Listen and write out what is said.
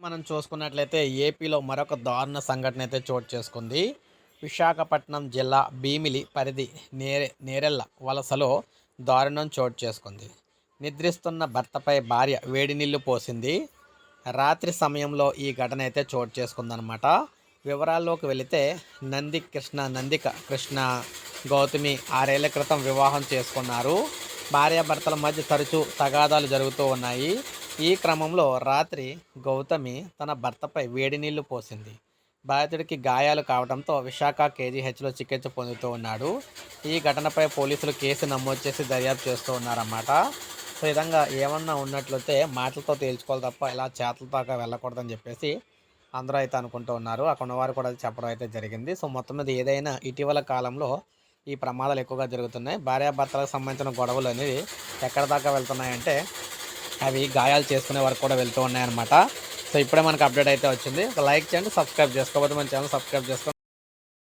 మనం చూసుకున్నట్లయితే ఏపీలో మరొక దారుణ సంఘటన అయితే చోటు చేసుకుంది. విశాఖపట్నం జిల్లా భీమిలి పరిధి నేరే నేరెళ్ళ వలసలో దారుణం చోటు చేసుకుంది. నిద్రిస్తున్న భర్తపై భార్య వేడి నీళ్ళు పోసింది. రాత్రి సమయంలో ఈ ఘటన అయితే చోటు చేసుకుందనమాట వివరాల్లోకి వెళితే నంది కృష్ణ నందిక కృష్ణ గౌతమి ఆరేళ్ళ క్రితం వివాహం చేసుకున్నారు. భార్యాభర్తల మధ్య తరచూ తగాదాలు జరుగుతూ ఉన్నాయి. ఈ క్రమంలో రాత్రి గౌతమి తన భర్తపై వేడి నీళ్ళు పోసింది. బాధితుడికి గాయాలు కావడంతో విశాఖ కేజీహెచ్లో చికిత్స పొందుతూ ఉన్నాడు. ఈ ఘటనపై పోలీసులు కేసు నమోదు చేసి దర్యాప్తు చేస్తూ ఉన్నారన్నమాట. సో విధంగా ఏమన్నా ఉన్నట్లయితే మాటలతో తేల్చుకోవాలి తప్ప ఇలా చేతుల దాకా వెళ్ళకూడదని చెప్పేసి అందరూ అయితే అనుకుంటూ ఉన్నారు. అక్కడ ఉన్నవారు కూడా చెప్పడం అయితే జరిగింది. సో మొత్తం మీద ఏదైనా ఇటీవల కాలంలో ఈ ప్రమాదాలు ఎక్కువగా జరుగుతున్నాయి. భార్యాభర్తలకు సంబంధించిన గొడవలు అనేవి ఎక్కడ దాకా వెళ్తున్నాయంటే అవి గాయాలు చేసుకునే వరకు కూడా వెళ్తూ ఉన్నాయన్నమాట. సో ఇప్పుడే మనకు అప్డేట్ అయితే వచ్చింది. ఒక లైక్ చేయండి సబ్స్క్రైబ్ చేసుకోకపోతే మన ఛానల్ సబ్స్క్రైబ్ చేసుకోండి